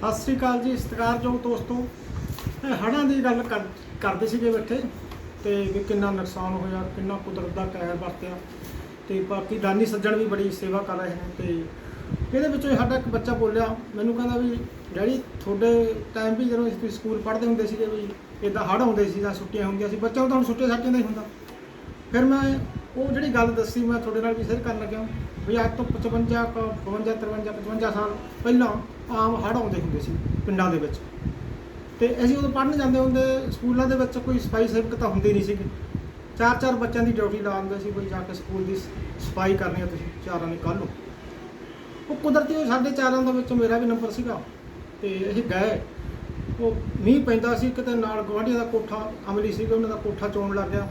ਸਤਿ ਸ੍ਰੀ ਅਕਾਲ ਜੀ ਸਤਿਕਾਰਯੋਗ ਦੋਸਤੋ। ਇਹ ਹੜ੍ਹਾਂ ਦੀ ਗੱਲ ਕਰ- ਕਰਦੇ ਸੀਗੇ ਬੈਠੇ ਤੇ ਵੀ ਕਿੰਨਾ ਨੁਕਸਾਨ ਹੋਇਆ, ਕਿੰਨਾ ਕੁਦਰਤ ਦਾ ਕਹਿਰ ਵਰਤਿਆ ਤੇ ਬਾਕੀ ਦਾਨੀ ਸੱਜਣ ਵੀ ਬੜੀ ਸੇਵਾ ਕਰ ਰਹੇ ਨੇ ਤੇ ਇਹਦੇ ਵਿੱਚੋਂ ਸਾਡਾ ਇੱਕ ਬੱਚਾ ਬੋਲਿਆ, ਮੈਨੂੰ ਕਹਿੰਦਾ ਵੀ, ਡੈਡੀ, ਤੁਹਾਡੇ ਟਾਈਮ ਵੀ ਜਦੋਂ ਅਸੀਂ ਸਕੂਲ ਪੜ੍ਹਦੇ ਹੁੰਦੇ ਸੀਗੇ ਵੀ ਇਦਾਂ ਹੜ੍ਹ ਆਉਂਦੇ ਸੀ ਜਾਂ ਛੁੱਟੀਆਂ ਹੁੰਦੀਆਂ ਸੀ, ਬੱਚਾ ਤਾਂ ਹੁਣ ਛੁੱਟੀਆਂ ਛਾਟੀਆਂ ਦਾ ਹੀ ਹੁੰਦਾ। ਫਿਰ ਮੈਂ ਉਹ ਜਿਹੜੀ ਗੱਲ ਦੱਸੀ ਮੈਂ ਤੁਹਾਡੇ ਨਾਲ ਵੀ ਸ਼ੇਅਰ ਕਰਨ ਲੱਗਿਆ ਵੀ ਅੱਜ ਤੋਂ 55 ਕੁ 52 53 55 ਸਾਲ ਪਹਿਲਾਂ ਆਮ ਹੜ੍ਹ ਆਉਂਦੇ ਹੁੰਦੇ ਸੀ ਪਿੰਡਾਂ ਦੇ ਵਿੱਚ। ਤੇ ਅਸੀਂ ਉਦੋਂ ਪੜ੍ਹਨ ਜਾਂਦੇ ਹੁੰਦੇ, ਸਕੂਲਾਂ ਦੇ ਵਿੱਚ ਕੋਈ ਸਫ਼ਾਈ ਸੇਵਕ ਤਾਂ ਹੁੰਦੇ ਨਹੀਂ ਸੀਗੇ। ਚਾਰ ਚਾਰ ਬੱਚਿਆਂ ਦੀ ਡਿਊਟੀ ਲਾ ਦਿੰਦੇ ਸੀ ਕੋਈ ਜਾ ਕੇ ਸਕੂਲ ਦੀ ਸਫ਼ਾਈ ਕਰਨੀ ਆ ਤੁਸੀਂ, ਚਾਰਾਂ ਨੇ ਕੱਲ੍ਹ ਨੂੰ। ਉਹ ਕੁਦਰਤੀ ਉਹ ਸਾਡੇ ਚਾਰਾਂ ਦੇ ਵਿੱਚ ਮੇਰਾ ਵੀ ਨੰਬਰ ਸੀਗਾ। ਤੇ ਅਸੀਂ ਗਏ। ਉਹ ਮੀਂਹ ਪੈਂਦਾ ਸੀ, ਕਿਤੇ ਨਾਲ ਗਵਾਂਢੀਆਂ ਦਾ ਕੋਠਾ ਅਮਲੀ ਸੀਗਾ, ਉਹਨਾਂ ਦਾ ਕੋਠਾ ਚੋਣ ਲੱਗ ਗਿਆ।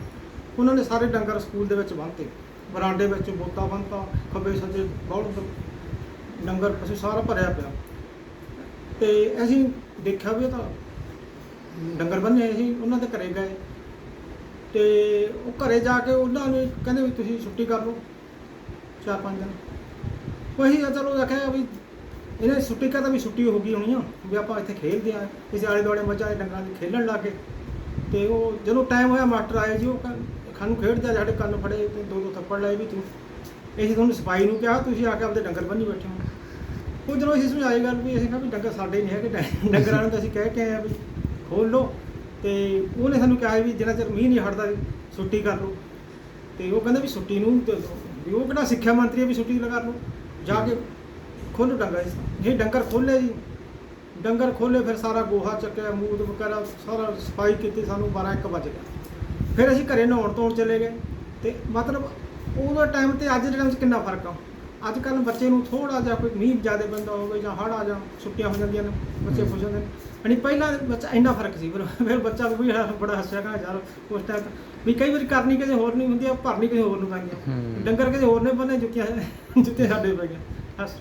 ਉਹਨਾਂ ਨੇ ਸਾਰੇ ਡੰਗਰ ਸਕੂਲ ਦੇ ਵਿੱਚ ਬੰਨ੍ਹਤੇ ਬਰਾਂਡੇ ਵਿੱਚ ਬੋਤਾ ਬੰਨਤਾ, ਖੱਬੇ ਸੱਜੇ ਬਹੁਤ ਡੰਗਰ ਪਸ਼ੂ ਸਾਰਾ ਭਰਿਆ ਪਿਆ। ਤੇ ਅਸੀਂ ਦੇਖਿਆ ਵੀ ਇਹ ਤਾਂ ਡੰਗਰ ਬੰਨੇ ਸੀ ਉਹਨਾਂ ਦੇ ਘਰੇ ਗਏ। ਤੇ ਉਹ ਘਰੇ ਜਾ ਕੇ ਉਹਨਾਂ ਨੇ ਕਹਿੰਦੇ ਵੀ ਤੁਸੀਂ ਛੁੱਟੀ ਕਰ ਲਓ, ਚਾਰ ਪੰਜ ਦਿਨ। ਉਹੀ ਆ ਚਲੋ ਆਖਿਆ ਵੀ ਇਹਨੇ ਛੁੱਟੀ ਕਰਦਾ ਵੀ ਛੁੱਟੀ ਹੋ ਗਈ ਹੋਣੀ ਆ, ਵੀ ਆਪਾਂ ਇੱਥੇ ਖੇਡਦੇ ਆ ਇਸ ਆਲੇ ਦੁਆਲੇ ਮੱਝਾਂ ਦੇ ਡੰਗਰਾਂ ਦੀ ਖੇਲਣ ਲੱਗੇ ਤੇ ਉਹ ਜਦੋਂ ਟਾਈਮ ਹੋਇਆ, ਮਾਸਟਰ ਆਏ ਜੀ, ਉਹ ਕਹਿੰ- ਖਾਨੂੰ ਖੇਡ ਜਾ ਸਾਡੇ ਕੰਨ ਫੜੇ ਤੇ ਦੋ ਦੋ ਥੱਪੜ ਲਾਏ ਵੀ ਤੂੰ ਅਸੀਂ ਤੁਹਾਨੂੰ ਸਿਪਾਹੀ ਨੂੰ ਕਿਹਾ, ਤੁਸੀਂ ਆ ਕੇ ਆਪਦੇ ਡੰਗਰ ਬੰਨੀ ਬੈਠੇ ਹੋ। ਉਹ ਜਦੋਂ ਅਸੀਂ ਸਮਝਾਈ ਗੱਲ ਵੀ, ਅਸੀਂ ਕਿਹਾ ਵੀ ਡੰਗਰ ਸਾਡੇ ਨਹੀਂ ਹੈਗੇ ਡੰ- ਡੰਗਰਾਂ ਨੂੰ ਤਾਂ ਅਸੀਂ ਕਹਿ ਕੇ ਆਏ ਆ ਵੀ ਖੋਲ ਲਓ। ਤੇ ਉਹਨੇ ਸਾਨੂੰ ਕਿਹਾ ਵੀ ਜਿੰਨਾ ਚਿਰ ਮੀਂਹ ਨਹੀਂ ਹਟਦਾ, ਛੁੱਟੀ ਕਰ ਲਓ। ਤੇ ਉਹ ਕਹਿੰਦਾ ਵੀ ਛੁੱਟੀ ਨੂੰ ਤੇ ਵੀ ਉਹ ਕਿਹੜਾ ਸਿੱਖਿਆ ਮੰਤਰੀ ਹੈ ਵੀ ਛੁੱਟੀ ਲਗਾ ਲਓ। ਜਾ ਕੇ ਖੋਲੋ ਡੰਗਰ। ਇਹ ਡੰਗਰ ਖੋਲੇ ਜੀ। ਡੰਗਰ ਖੋਲੇ ਫਿਰ ਸਾਰਾ ਗੋਹਾ ਚੱਕਿਆ ਮੂਦ ਵਗੈਰਾ ਸਾਰਾ ਸਫ਼ਾਈ ਕੀਤੀ ਸਾਨੂੰ 12 1 ਵਜ ਗਿਆ। ਫਿਰ ਅਸੀਂ ਘਰੇ ਨਹਾਉਣ ਧੋਣ ਚਲੇ ਗਏ ਤੇ ਮਤਲਬ ਉਹਦਾ ਟਾਈਮ ਤੇ ਅੱਜ ਦੇ ਟਾਈਮ 'ਚ ਕਿੰਨਾ ਫ਼ਰਕ ਆ? ਅੱਜ ਕੱਲ੍ਹ ਬੱਚੇ ਨੂੰ ਥੋੜਾ ਜਿਹਾ ਕੋਈ ਮੀਂਹ ਜ਼ਿਆਦਾ ਪੈਂਦਾ ਹੋਵੇ ਜਾਂ ਹੜ੍ਹ ਆ ਜਾਂ ਛੁੱਟੀਆਂ ਹੋ ਜਾਂਦੀਆਂ ਨੇ ਬੱਚੇ ਖੁਸ਼ ਹੁੰਦੇ ਨੇ। ਯਾਨੀ ਪਹਿਲਾਂ ਬੱਚਾ ਇੰਨਾ ਫ਼ਰਕ ਸੀ ਫਿਰ ਫਿਰ ਬੱਚਾ ਵੀ ਬੜਾ ਹੱਸਿਆ ਕਹਾ ਯਾਰ ਉਸ ਟਾਈਮ ਵੀ ਕਈ ਵਾਰੀ ਕਰਨੀ ਕਿਸੇ ਹੋਰ ਨਹੀਂ ਹੁੰਦੀ ਆ ਭਰਨੀ ਕਿਸੇ ਹੋਰ ਨੂੰ ਪੈਂਦੀ। ਡੰਗਰ ਕਿਸੇ ਹੋਰ ਨੇ ਬੰਨੇ ਜੁੱਤੀਆਂ ਜੁੱਤੇ ਸਾਡੇ ਪੈ ਗਏ ਹੱਸ